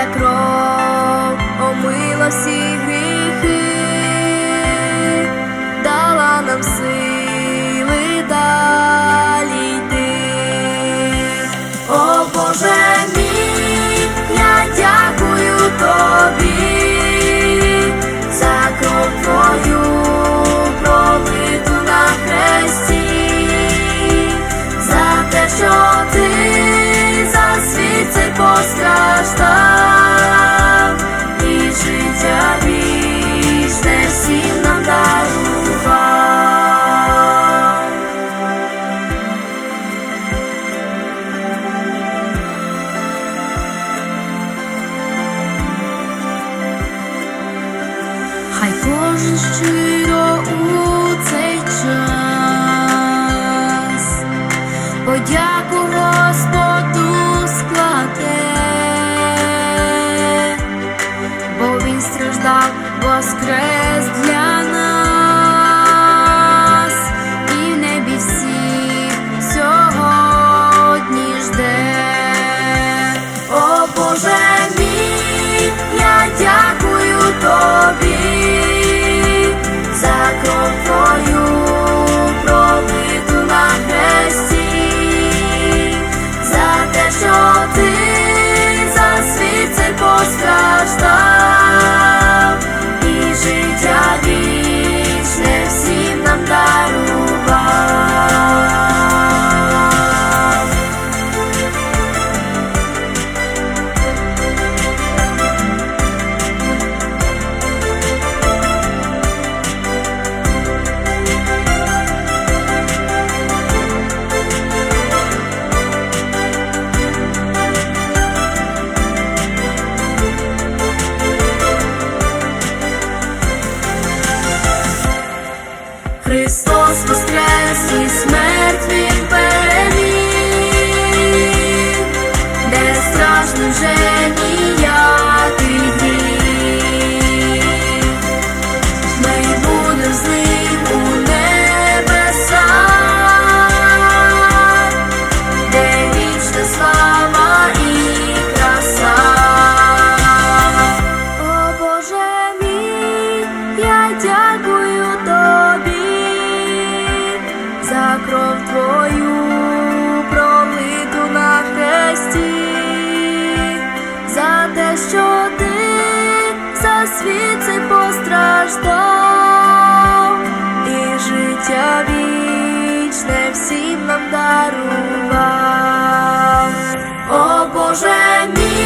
твоя кров омила всі гріхи, дала нам сили далі йти. О Боже мій, я дякую тобі за кров твою пролиту на хресті, за те, що ти. Світ цей постраждав кожен щиро у цей час. нас постряс і смерть. Христом і життя вічне всім нам дарував, о Боже мій.